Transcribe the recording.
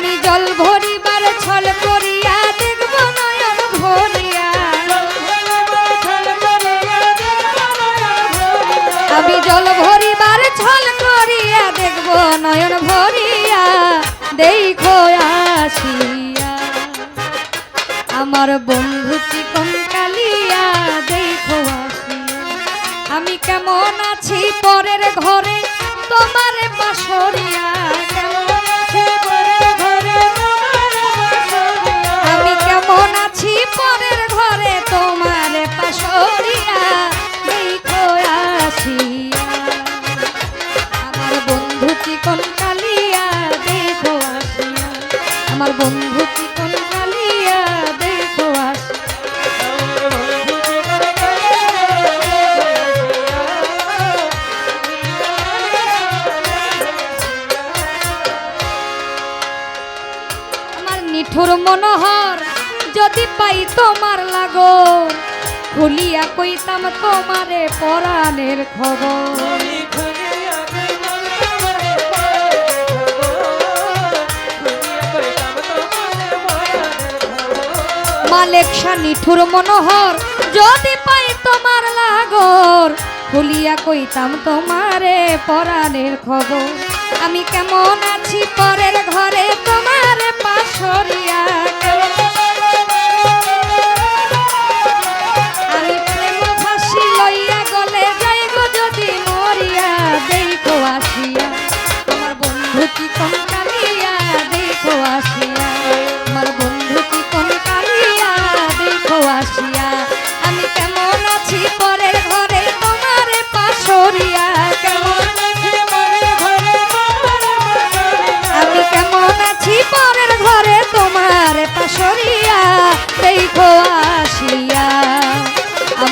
আমি জল ভরিবার ছল করিয়া দেখব নয়ন ভরিয়া। আমি জল ভরিবার ছল করিয়া দেখব নয়ন ভরিয়া। দেখো আসিয়া। আমার বন্ধু চিকন কালিয়া, দেখো আসিয়া। আমি কেমন আছি পরের ঘরে, তোমার বাসরিয়া। বন্ধু নিঠুর মনোহর যদি পাই তোমার লাগো খুলিয়া কইতাম তোমারে পরাণের খবর। মালেক শাহ নিঠুর মনোহর, যদি পাই তোমার লাগর খুলিয়া কইতাম তোমারে পরাণের খবর। আমি কেমন আছি পরের ঘরে, তোমার পাশরিয়া আমি প্রেম ফাঁসি লইয়া গলে যাইব যদি মরিয়া, দেখো আসিয়া